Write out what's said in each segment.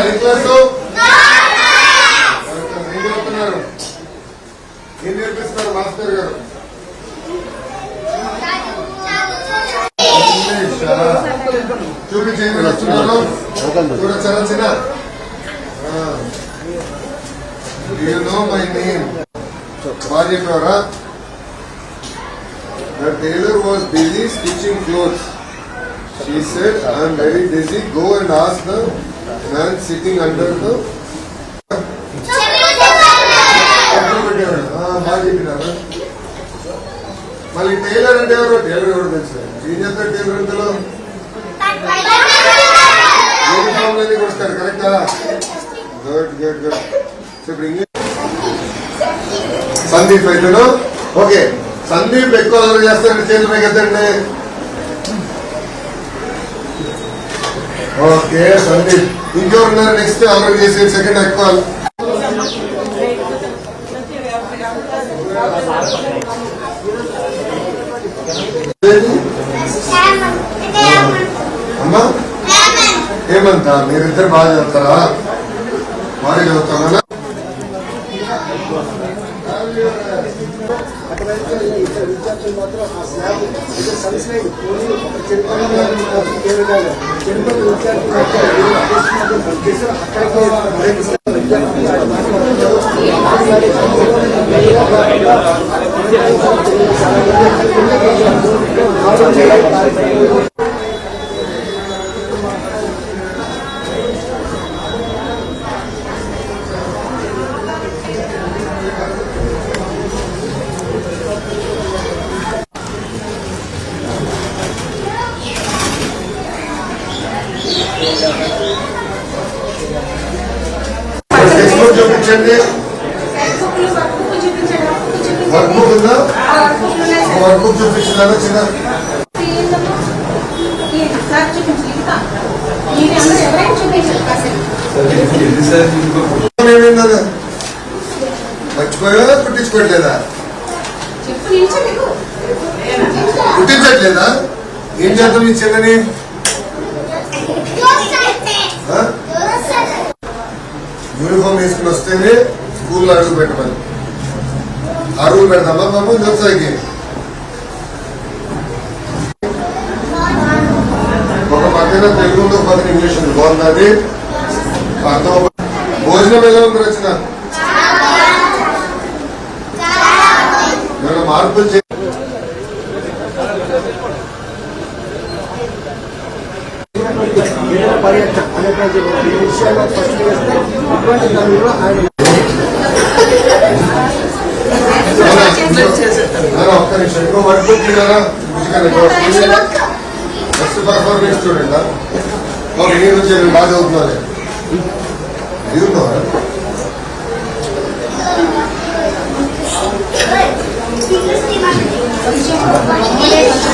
ఏ class ఏం చెప్తున్నారు ఏం నేర్పిస్తున్నారు మాస్టర్ గారు చూపించి ఏమి వస్తున్నారు చూడొచ్చారచ్చిన యూ నో మై నేమ్ బాగా చెప్పారా The tailor was busy stitching clothes. She said, I am very busy. Go and ask the man sitting under the. మళ్ళీ టైలర్ అంటే ఎవరు? టైలర్ ఎవరు తెలుసు? ఏం చేస్తాడు టైలర్ అంతలో యూనిఫామ్ అనేది కొడతాడు కరెక్టా గుడ్ గుడ్ గుడ్ ఇప్పుడు ఇంగ్లీష్ సందీప్ అయితే ఓకే సందీప్ ఎక్కువ అల్లరి చేస్తాడు చేతులు పైకి ఎత్తండి ఓకే సందీప్. ఇంకెవరు ఉన్నారు? నెక్స్ట్ అల్లరి చేసే సెకండ్ ఏది? అమ్మా? ఏమంతా మీరిద్దరు బాగా చదువుతారా? బాగా చదువుతారా? విద్యార్థులు మాత్రం ఆ స్లాబ్ అక్కడికి చూపించండి. వర్క్ బుక్ ఉందా? వర్క్ బుక్ చూపించిందా చిన్న ఏమైందా మర్చిపోయా కుట్టించుకోవట్లేదా? కుట్టించట్లేదా? ఏం చేద్దాం ఈ చెల్లని యూనిఫామ్ వేసుకుని వస్తేనే స్కూల్లో అడుగు పెట్టమని. అడుగు పెడతామా? బాబు వ్యవసాయకి ఒక పక్కన తెలుగు ఉంది, ఒక పక్కన ఇంగ్లీష్ ఉంది బాగుంది అర్థం అవ్వ- భోజనం ఎలా ఉంది రచన? ఏమైనా మార్పులు పర్యటన అనేటువంటి ఈ విషయాల్లో ఫస్ట్ చేస్తే ఇటువంటి దానిలో ఆయన అలా ఒక్క నిమిషం ఇంకో వర్క్ బుక్ కదా ఫస్ట్ పర్ఫార్మెన్స్ చూడండి ఓకే నేను వచ్చి నేను బాగా చదువుతున్నాను చదువుతున్నావా పర్వాలేదమ్మా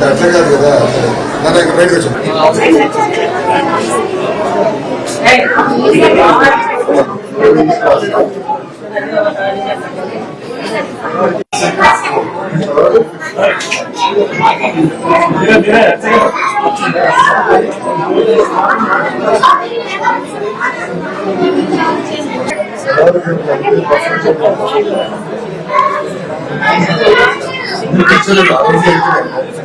terug gedacht gedenk maar ik weet niet wat ik moet zeggen hey ik wil niet dat ik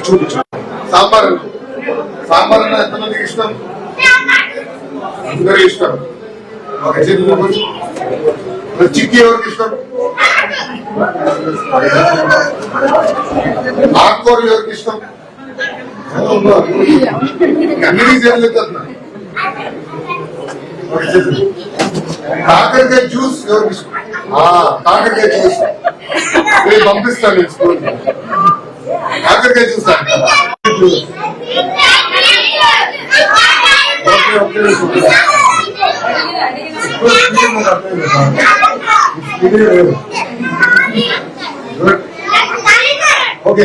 చూపించాను సాంబార్ సాంబార్ అన్న ఎంతమందికి ఇష్టం అందరూ ఇష్టం ఒక చిన్న చిక్కి ఎవరికి ఇష్టం ఆకుకూరలు ఎవరికి ఇష్టం. అన్ని చేతులు ఎత్తుతున్నా. ఒక చేతి. కాకరకాయ జ్యూస్ ఎవరికి ఇష్టం ఆ, కాకరకాయ జ్యూస్ నేను పంపిస్తాను నేను స్కూల్ కాకరకాయ జ్యూస్ అంటారా? జ్యూస్. ఓకే ఓకే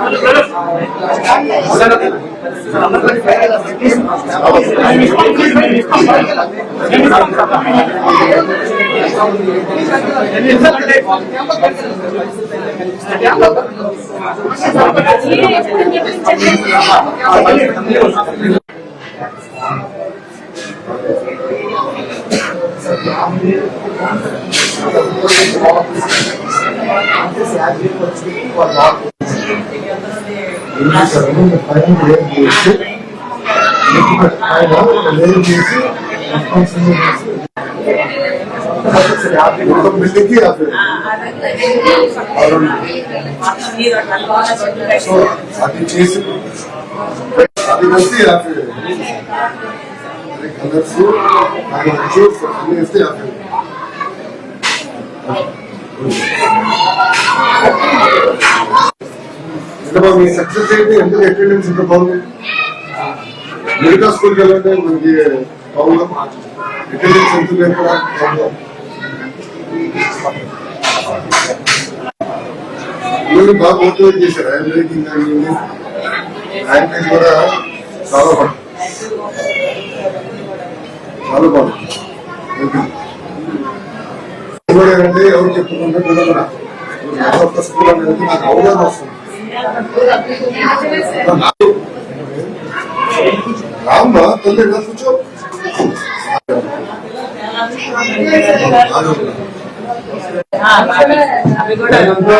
వేరు. గుడ్. ఓకే ఇప్పుడు నేను ఏమంటాను? నాకు- నాకు- అరవకూడదు. చేతులు పైకి ఎత్తే నేను పిలుస్తాను ఓకేనా? ఒక బిల్డింగ్కి యాభై సో అది చేసి అది వచ్చి యాభై అది కలర్స్ అది వచ్చి అన్ని వేస్తే యాభై ఇంకా మీ సక్సెస్ అయితే ఎందుకు అటెండెన్స్ ఇంత బాగుంది? మిగతా స్కూల్కి వెళ్ళంటే మనకి ప్రాబ్లం అటెండెన్స్ ఎంత లేకుండా ప్రాబ్లం బాగా మోటివేట్ చేశారు? ఆయన రేటింగ్ కానీ ఆయన కూడా చాలా బాగుంది. చాలా బాగుంది. ఎవరు చెప్పుకుంటే కూడా స్కూల్ అనేది నాకు అవగాహన వస్తుంది. రామ్మా తల్లి ఇలా కూర్చో నేనంతా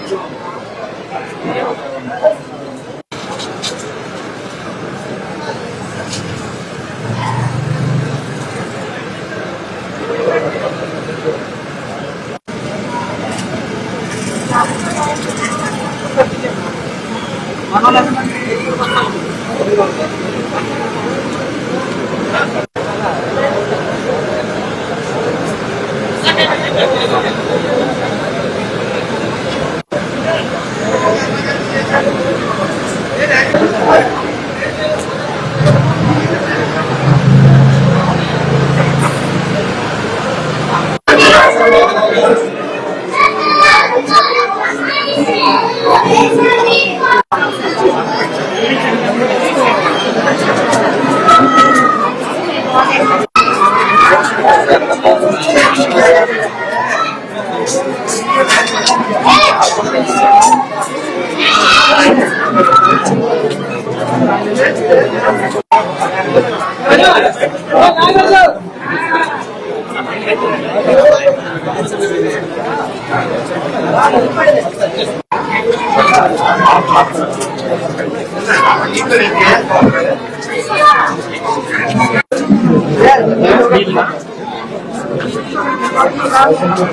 చేస్తాం అర్థం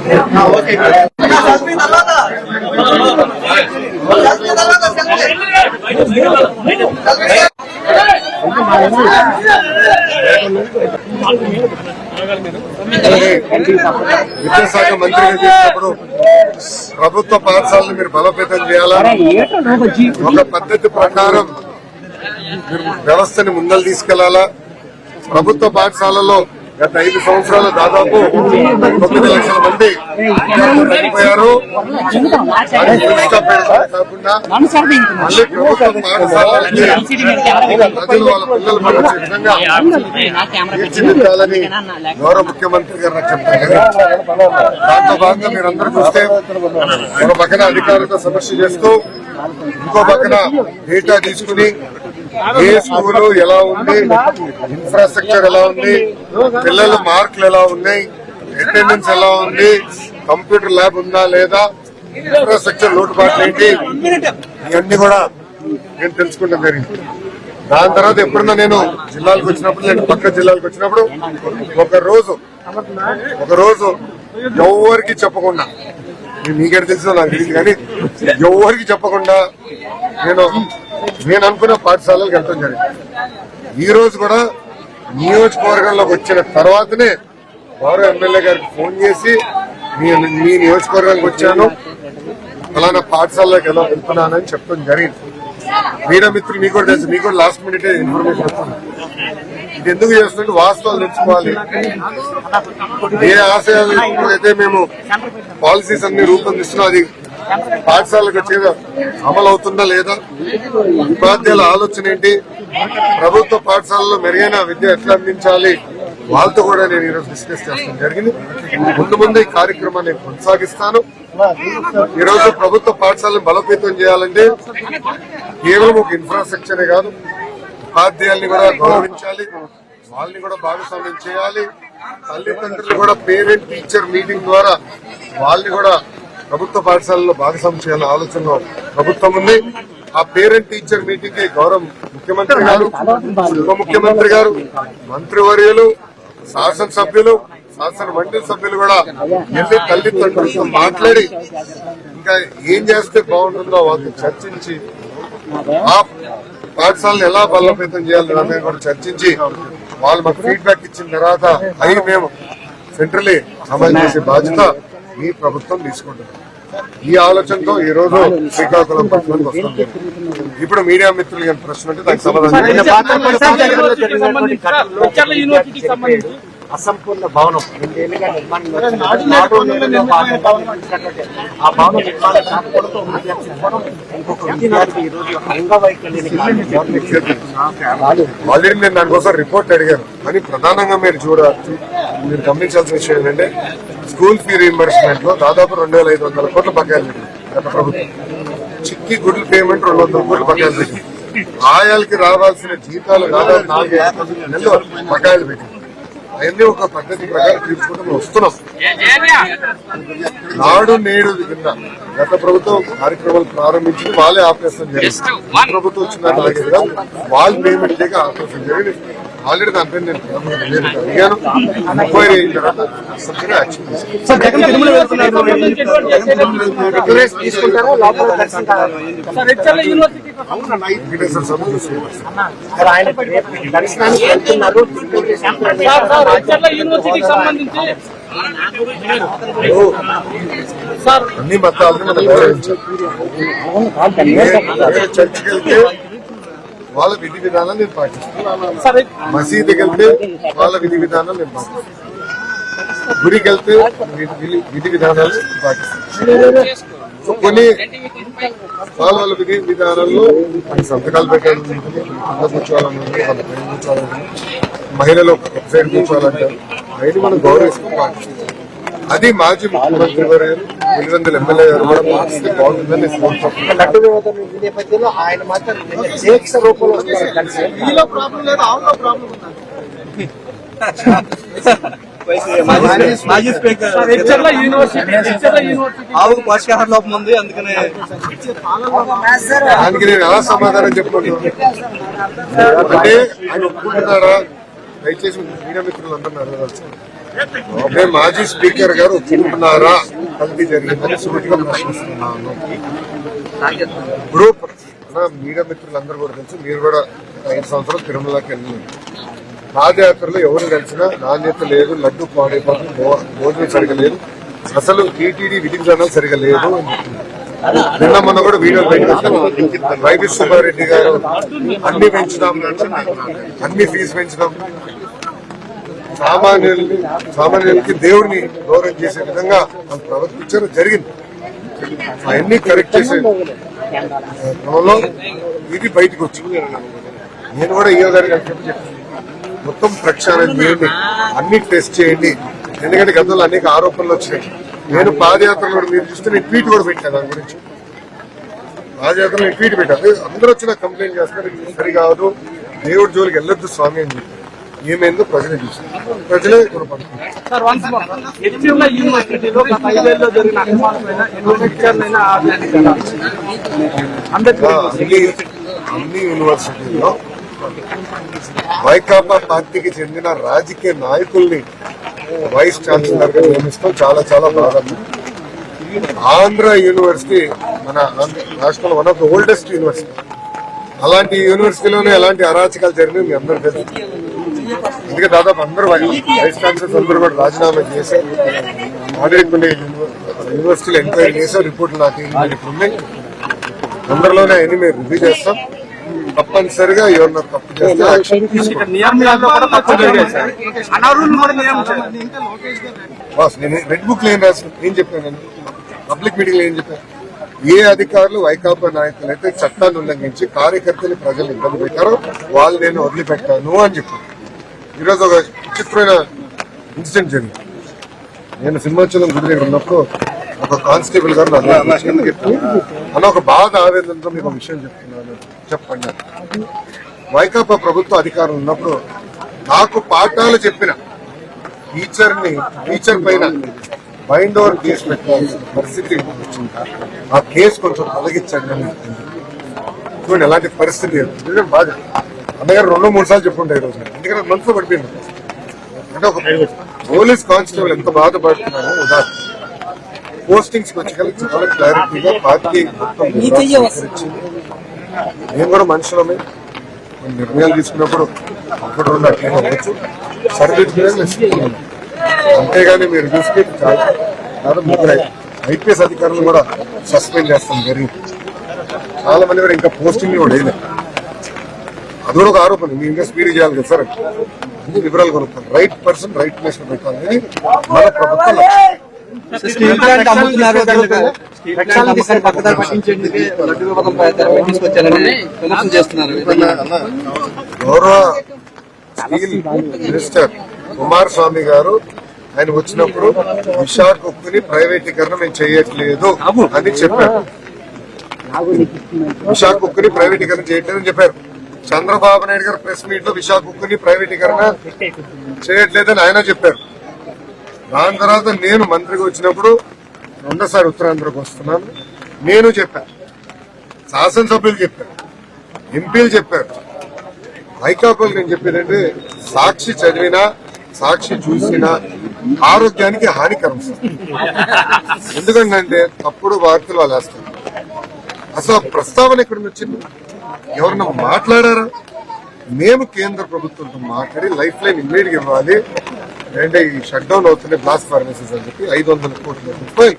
చేసుకో ఓకే అలాగే విద్యాశాఖ మంత్రిగా చేసినప్పుడు ప్రభుత్వ పాఠశాలను మీరు బలోపేతం చేయాలా? ఒక పద్ధతి ప్రకారం వ్యవస్థని ముందలు తీసుకెళ్ళాలా? ప్రభుత్వ పాఠశాలలో గత ఐదు సంవత్సరాలు దాదాపు తొమ్మిది లక్షల మంది చనిపోయారు. కాకుండా మళ్ళీ ప్రజలు వాళ్ళ పిల్లలు విధంగా తీర్చిదిద్దాలని గౌరవ ముఖ్యమంత్రి గారు నాకు చెప్తారు దాంతో భాగంగా మీరందరూ చూస్తే ఒక పక్కన అధికారులతో సమస్య చేస్తూ ఇంకో పక్కన డేటా తీసుకుని ఏ స్కూలు ఎలా ఉంది? ఇన్ఫ్రాస్ట్రక్చర్ ఎలా ఉంది? పిల్లల మార్కులు ఎలా ఉన్నాయి? అటెండెన్స్ ఎలా ఉంది? కంప్యూటర్ ల్యాబ్ ఉందా లేదా? ఇన్ఫ్రాస్ట్రక్చర్ లోటుపాట్లు ఏంటి? ఇవన్నీ కూడా నేను తెలుసుకుంటాం జరిగింది దాని తర్వాత ఎప్పుడన్నా నేను జిల్లాలకు వచ్చినప్పుడు నేను పక్క జిల్లాలకు వచ్చినప్పుడు ఒక రోజు ఒక రోజు ఎవరికి చెప్పకుండా మీకెడ తెలుసో నాకు తెలియదు కానీ ఎవరికి చెప్పకుండా నేను నేను అనుకున్న పాఠశాలలకు వెళ్తాం జరిగింది. ఈ రోజు కూడా నియోజకవర్గంలోకి వచ్చిన తర్వాతనే గౌరవ ఎమ్మెల్యే గారికి ఫోన్ చేసి మీ మీ నియోజకవర్గానికి వచ్చాను. ఫలానా పాఠశాలలోకి ఎలా వెళ్తున్నానని చెప్పడం జరిగింది. మీడియా మిత్రులు మీకు కూడా తెలుసు మీకు కూడా లాస్ట్ మినిట్ ఇన్ఫర్మేషన్ వస్తుంది. ఇది ఎందుకు చేస్తుంటే వాస్తవాలు తెచ్చుకోవాలి ఏ ఆశయాలు అయితే మేము పాలసీస్ అన్ని రూపొందిస్తున్నా అది పాఠశాలకు వచ్చేదా అమలు అవుతుందా లేదా? ఉపాధ్యాయుల ఆలోచన ఏంటి? ప్రభుత్వ పాఠశాలలో మెరుగైన విద్య ఎట్లా అందించాలి? వాళ్ళతో కూడా నేను ఈరోజు డిస్కస్ చేస్తాను. జరిగింది. ముందు ముందు ఈ కార్యక్రమాన్ని కొనసాగిస్తాను. ఈరోజు ప్రభుత్వ పాఠశాలను బలోపేతం చేయాలంటే కేవలం ఒక ఇన్ఫ్రాస్ట్రక్చరే కాదు ఉపాధ్యాయుల్ని కూడా గౌరవించాలి వాళ్ళని కూడా భాగస్వామ్యం చేయాలి తల్లిదండ్రులు కూడా పేరెంట్ టీచర్ మీటింగ్ ద్వారా వాళ్ళని కూడా ప్రభుత్వ పాఠశాలలో భాగస్వామ్యం చేయాలని ఆలోచనలో ప్రభుత్వం ఉంది. ఆ పేరెంట్ టీచర్ మీటింగ్కి గౌరవ ముఖ్యమంత్రి గారు ఉప ముఖ్యమంత్రి గారు మంత్రివర్యులు శాసనసభ్యులు శాసన మండలి సభ్యులు కూడా వెళ్ళి తల్లిదండ్రులతో మాట్లాడి ఇంకా ఏం చేస్తే బాగుంటుందో వాళ్ళతో చర్చించి ఆ పాఠశాలను ఎలా బలోపేతం చేయాలి అనేది కూడా చర్చించి వాళ్ళు మాకు ఫీడ్బ్యాక్ ఇచ్చిన తర్వాత అవి మేము సెంట్రలీ అమలు చేసే బాధ్యత ఈ ప్రభుత్వం తీసుకుంటుంది ఈ ఆలోచనతో ఈ రోజు శ్రీకాకుళం పట్టణానికి వస్తుంది ఇప్పుడు మీడియా మిత్రులు గారి ప్రశ్న అంటే దానికి సమాధానం అసంపూర్ణ భవనం రెండేళ్ళుగా నిర్మాణం ఆ నిర్మాణం కాకపోవడంతో ఇంకొక విద్యార్థి ఈ రోజు. ఆల్రెడీ నేను దానికోసం రిపోర్ట్ అడిగాను కానీ ప్రధానంగా మీరు చూడ మీరు గమనించాల్సిన విషయం ఏంటంటే స్కూల్ ఫీ రీఎంబర్స్మెంట్లో దాదాపు రెండు వేల ఐదు వందల కోట్ల బకాయిలు పెట్టింది గత ప్రభుత్వం. చిక్కి గుడ్ల పేమెంట్ రెండు వందల కోట్ల బకాయిలు పెట్టింది ఆయాలకి రావాల్సిన జీతాలు దాదాపు నాలుగు నెలలు బకాయిలు పెట్టింది అవన్నీ ఒక పద్ధతి ప్రకారం తీర్చుకుంటూ వస్తున్నాం నాడు నేడు కింద గత ప్రభుత్వం కార్యక్రమాలు ప్రారంభించి వాళ్ళే ఆపేస్తాం జరిగింది. ఈ ప్రభుత్వం వచ్చిన వాళ్ళు పేమెంట్ చేయక ఆపేస్తాం జరిగింది. ఆల్రెడీ దానిపై నేను అడిగాను. ఎంక్వైరీ అయిన తర్వాత యాక్షన్ తీసుకుంటారా అన్ని మతాలను మనం గౌరవించాలి. చర్చికి వెళ్తే వాళ్ళ విధి విధానాలు నేను పాటిస్తాను మసీదుకి వెళ్తే వాళ్ళ విధి విధానాలు నేను పాటిస్తాను గుడికి వెళ్తే విధి- విధి- విధి విధానాలు పాటిస్తాను కొన్ని వాళ్ళ వాళ్ళ విధి విధానాల్లో సంతకాలు పెట్టాలి కింద కూర్చోవాలని ఉంది, వాళ్ళ పైన కూర్చోవాలని ఉంది. మహిళలు ఒక సైడ్ కూర్చోవాలంటారు అవన్నీ మనం గౌరవిస్తూ పాటిస్తాం అది మాజీ ముఖ్యమంత్రి గారు పులివెందుల ఎమ్మెల్యే గారు కూడా పాటిస్తే బాగుంటుందని నేపథ్యంలో ఆయన మాత్రం దీక్ష రూపంలో యూనివర్సిటీ ఆవుకు పోషకాహార లోపం ఉంది అందుకనే దానికి నేను ఎలా సమాధానం చెప్పుకుంటున్నాను అంటే ఆయన ఒప్పుకుంటున్నారా? దయచేసి మీడియా మిత్రులు అందరూ అంటే మాజీ స్పీకర్ గారు ఒప్పుకుంటున్నారా? కల్తీ జరిగిందని సూటిగా ప్రశ్నిస్తున్నాను. గ్రూప్ మీడియా మిత్రులందరూ కూడా తెలుసు. మీరు కూడా ఐదు సంవత్సరాలు తిరుమలకి వెళ్ళింది పాదయాత్రలో ఎవరు కలిసినా నాణ్యత లేదు లడ్డు పాడైపోతుంది భోజనం సరిగా లేదు. అసలు టీటీడీ విధి విధానాలు సరిగా లేదు నిన్న మొన్న కూడా వీడియో బయటకు వైవి సుబ్బారెడ్డి గారు అన్ని పెంచుదాం అన్ని ఫీజు పెంచుదాం. సామాన్యుల్ని సామాన్యులకి దేవుడిని గౌరవం చేసే విధంగా మనం ప్రవర్తించడం జరిగింది. అవన్నీ కరెక్ట్ చేసే క్రమంలో ఇది బయటకు వచ్చింది. నేను కూడా ఈయో గారికి చెప్పి మొత్తం ప్రక్షాళన చేయండి అన్ని టెస్ట్ చేయండి. ఎందుకంటే గతంలో అనేక ఆరోపణలు వచ్చినాయి. నేను పాదయాత్రలు కూడా మీరు చూస్తే నేను ట్వీట్ కూడా పెట్టాను దాని గురించి. పాదయాత్రలు నేను ట్వీట్ పెట్టాను. అందరూ వచ్చిన కంప్లైంట్ చేస్తారు సరికాదు. దేవుడి జోలికి వెళ్ళొద్దు స్వామి అని చెప్పి. ఏమైందో ప్రజలే చూస్తారు ప్రజలే అన్ని యూనివర్సిటీల్లో వైకాపా పార్టీకి చెందిన రాజకీయ నాయకుల్ని వైస్ ఛాన్సలర్గా నియమిస్తాం చాలా చాలా బాగా ఆంధ్ర యూనివర్సిటీ మన రాష్ట్రంలో one of the oldest university అలాంటి యూనివర్సిటీలోనే ఎలాంటి అరాచకాలు జరిగినాయి మీ అందరూ తెలుసు. అందుకే దాదాపు అందరూ వైస్ ఛాన్సలర్స్ అందరూ కూడా రాజీనామా చేశారు ఆల్రెడీ కొన్ని యూనివర్సిటీలు ఎంక్వైరీ చేశారు రిపోర్ట్లు నాకు ఇప్పుడు ఉన్నాయి తొందరలోనే అన్ని మేము రివ్యూ చేస్తాం. తప్పనిసరిగా ఎవరన్నా తప్పు చేస్తే యాక్షన్ రెడ్ బుక్లో ఏం రాసిన ఏం చెప్పాను పబ్లిక్ మీటింగ్లో ఏం చెప్పాను? ఏ అధికారులు వైకాపా నాయకులు అయితే చట్టాన్ని ఉల్లంఘించి కార్యకర్తలు ప్రజలు ఇబ్బంది పెట్టారో వాళ్ళు నేను వదిలిపెట్టాను అని చెప్పాను. ఈరోజు ఒక విచిత్రమైన ఇన్సిడెంట్ జరిగింది. నేను సింహాచలం గుడి దగ్గర ఉన్నప్పుడు ఒక కానిస్టేబుల్ గారు అన్న ఒక బాధ ఆవేదనతో మీకు ఒక విషయం చెప్తున్నాను. చెప్పండి. వైకాపా ప్రభుత్వ అధికారం ఉన్నప్పుడు నాకు పాఠాలు చెప్పిన టీచర్ని టీచర్ పైన మైండ్ ఓవర్ కేసు పెట్టాల్సిన పరిస్థితి వచ్చింది? ఆ కేసు కొంచెం తొలగించండి అని చూడండి ఎలాంటి పరిస్థితి లేదు. బాధ. అన్నగారు రెండు మూడు సార్లు చెప్పుంటే ఈ రోజు. ఎందుకంటే మనసులో పడిపోయింది. అంటే ఒక పోలీస్ కానిస్టేబుల్ ఎంత బాధపడుతున్నారో ఉదాహరణ. పోస్టింగ్స్ వచ్చి చాలా క్లారిటీగా పార్టీ మొత్తం. మేము కూడా మనుషులమే. నిర్ణయాలు తీసుకున్నప్పుడు అప్పుడు ఉన్న టీం అవ్వచ్చు. సరిదిద్దుకునే అంతేగాని మీరు చూస్తే చాలా చాలా ముగ్గురు. ఐపీఎస్ అధికారులు కూడా సస్పెండ్ చేస్తాం. జరిగింది చాలా మంది కూడా ఇంకా పోస్టింగ్ కూడా వేయలేదు. అది కూడా ఒక ఆరోపణ. మీ ఇంకా స్పీడ్ చేయాలి కదా సార్. అన్ని వివరాలు కొనుక్కోవాలి రైట్ పర్సన్ రైట్ ప్లేస్లో పెట్టాలి. మన ప్రభుత్వం గౌరవ స్టీల్ మినిస్టర్ కుమారస్వామి గారు ఆయన వచ్చినప్పుడు విశాఖ ఉక్కుని ప్రైవేటీకరణ మేము చేయట్లేదు అని చెప్పారు. విశాఖ ఉక్కుని ప్రైవేటీకరణ చేయట్లేదు అని చెప్పారు. చంద్రబాబు నాయుడు గారు ప్రెస్ మీట్లో విశాఖ ఉక్కుని ప్రైవేటీకరణ చేయట్లేదని ఆయన చెప్పారు. దాని తర్వాత నేను మంత్రిగా వచ్చినప్పుడు రెండోసారి ఉత్తరాంధ్రకు వస్తున్నాను. నేను చెప్పాను శాసనసభ్యులు చెప్పారు. ఎంపీలు చెప్పారు. హైకాపులు నేను చెప్పేదంటే సాక్షి చదివినా సాక్షి చూసినా ఆరోగ్యానికి హానికరం ఎందుకంటే తప్పుడు వార్తలు వాళ్ళు వేస్తారు అసలు ప్రస్తావన ఎక్కడి వచ్చింది? ఎవరన్నా మాట్లాడారా? మేము కేంద్ర ప్రభుత్వంతో మాట్లాడి లైఫ్ లైన్ ఇమ్మీడియట్ ఇవ్వాలి. అంటే ఈ షట్ డౌన్ అవుతున్నాయి బ్లాస్ట్ ఫార్మసీస్ అని చెప్పి ఐదు వందల కోట్ల రూపాయలు.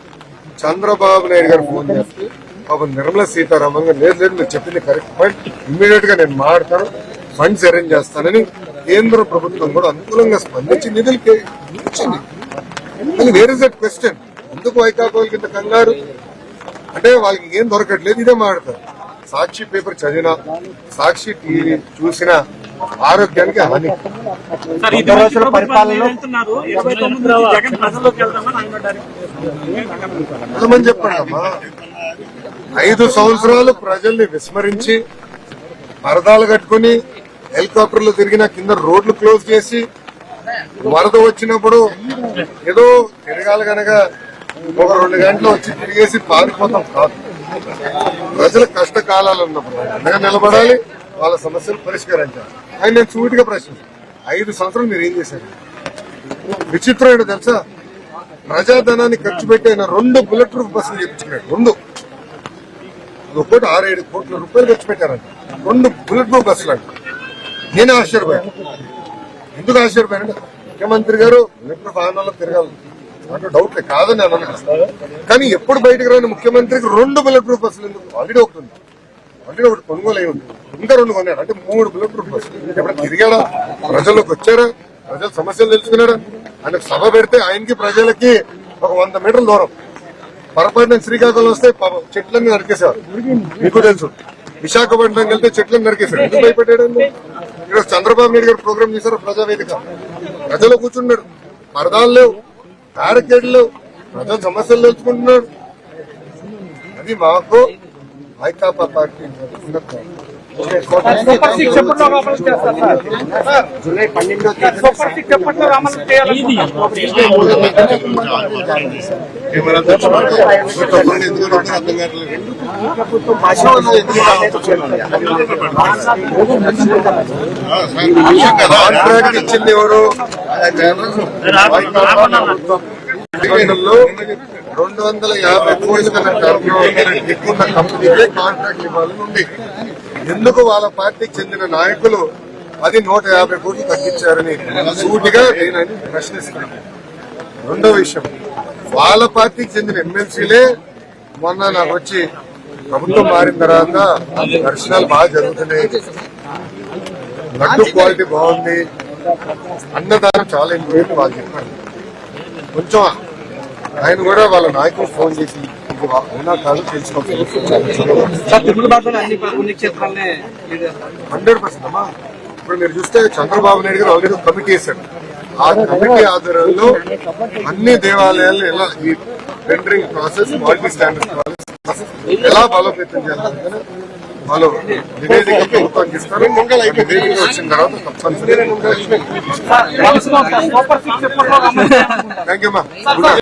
చంద్రబాబు నాయుడు గారు ఫోన్ చేస్తే పాపం నిర్మలా సీతారామన్ గారు లేదు లేదు మీరు చెప్పింది కరెక్ట్ పాయింట్. ఇమ్మీడియట్గా నేను మాట్లాడతాను ఫండ్స్ అరేంజ్ చేస్తానని కేంద్ర ప్రభుత్వం కూడా అనుకూలంగా స్పందించి నిధులు ఇచ్చింది. కానీ వేర్ ఇస్ దట్ క్వశ్చన్ ఎందుకు వైకాపాలకి కింద కంగారు? అంటే వాళ్ళకి ఏం దొరకట్లేదు ఇదే మాట్లాడతారు సాక్షి పేపర్ చదివినా సాక్షి టీవీ చూసినా ఆరోగ్యానికి హాని. సార్ ఇది రోజుల పరిపాలన వెళ్తున్నారు. ఇరవై తొమ్మిది నుంచి జగన్ ప్రజల్లోకి వెళ్తామని ఆయన డైరెక్ట్ వెళ్ళమని చెప్పండి అమ్మా ఐదు సంవత్సరాలు ప్రజల్ని విస్మరించి పరదాలు కట్టుకుని హెలికాప్టర్లు తిరిగిన కింద రోడ్లు క్లోజ్ చేసి వరద వచ్చినప్పుడు ఏదో తిరగాలి కనుక ఒక రెండు గంటలు వచ్చి తిరిగేసి పారిపోతాం కాదు. ప్రజల కష్టకాలాలు ఉన్నప్పుడు అండగా నిలబడాలి వాళ్ళ సమస్యలు పరిష్కరించాలి. ఆయన నేను సూటిగా ప్రశ్నిస్తాను ఐదు సంవత్సరాలు మీరు ఏం చేశారు? విచిత్రం ఏంటో తెలుసా? ప్రజాధనాన్ని ఖర్చు పెట్టి ఆయన రెండు బుల్లెట్ ప్రూఫ్ బస్సులు చేయించుకున్నాడు. రెండు. ఒకటి ఆరు ఏడు కోట్ల రూపాయలు ఖర్చు పెట్టారంట. రెండు బుల్లెట్ ప్రూఫ్ బస్సులు అంట. నేను ఆశ్చర్యపోయాను. ఎందుకు ఆశ్చర్యపోయాను ముఖ్యమంత్రి గారు బుల్లెట్ ప్రూఫ్ వాహనాల్లో తిరగాలి. అంటే డౌట్ కాదని అనలేదు కానీ ఎప్పుడు బయటకు రాని ముఖ్యమంత్రికి రెండు బుల్లెట్ ప్రూఫ్ బస్సులు ఎందుకు? ఆల్రెడీ ఒకటి ఉంది. ఆల్రెడీ ఒకటి కొనుగోలు అయి ఉంది. ఇంకా రెండు కొన్నాడు? అంటే మూడు బుల్లెట్ ప్రూఫ్ బస్సులు ఎప్పుడు తిరిగాడా? ప్రజల్లోకి వచ్చారా ప్రజల సమస్యలు తెలుసుకున్నాడా? ఆయన సభ పెడితే ఆయనకి ప్రజలకి ఒక వంద మీటర్ల దూరం. పొరపాటున శ్రీకాకుళం వస్తే చెట్లన్నీ నరికేశారు. మీకు తెలుసు. విశాఖపట్నం వెళ్తే చెట్లను నరికేశారు. ఎందుకు భయపెట్టాడండి ఈరోజు చంద్రబాబు నాయుడు గారు ప్రోగ్రామ్ చేశారు? ప్రజావేదిక. ప్రజలు కూర్చున్నారు. పరదాలు లేవు. బ్యారికేడ్లు లేవు ప్రజల సమస్యలు తెలుసుకుంటున్నారు అది మాకు వైకాపా పార్టీ ఉన్నతం. సూపర్ సిక్స్ ఎప్పట్లో అమలు చేస్తారు సార్. జూలై పన్నెండో తేదీ సూపర్ సిక్స్ ఎప్పట్లో అమలు చేయాలి. కాంట్రాక్ట్ ఇచ్చింది ఎవరు రెండు వందల యాభై కోట్ల కన్నా టర్నోవర్ ఎక్కువ కంపెనీలే కాంట్రాక్ట్ ఇవ్వాలని ఉంది. ఎందుకు వాళ్ళ పార్టీకి చెందిన నాయకులు అది నూట యాభై కోట్లు తగ్గించారని సూటిగా నేను ప్రశ్నిస్తున్నాను. రెండో విషయం వాళ్ళ పార్టీకి చెందిన ఎమ్మెల్సీలే మొన్న నాకు వచ్చి ప్రభుత్వం మారిన తర్వాత దర్శనాలు బాగా జరుగుతున్నాయి. లడ్డు క్వాలిటీ బాగుంది. అన్నదానం చాలా ఇంపార్టెంట్ వాళ్ళు చెప్పారు. కొంచెం ఆయన కూడా వాళ్ళ నాయకులు ఫోన్ చేసి అవునా కాదు తెలుసుకోవాలి. హండ్రెడ్ పర్సెంట్ అమ్మా. ఇప్పుడు మీరు చూస్తే చంద్రబాబు నాయుడు గారు ఆల్రెడీ కమిటీ వేశాడు. ఆ కమిటీ ఆధ్వర్యంలో అన్ని దేవాలయాలు ఎలా ఈ tendering process quality standards process ఎలా బలోపేతం చేయాలి? వాళ్ళు నివేదిక ప్రభుత్వానికి ఇస్తారు. నివేదిక వచ్చిన తర్వాత థ్యాంక్ యూ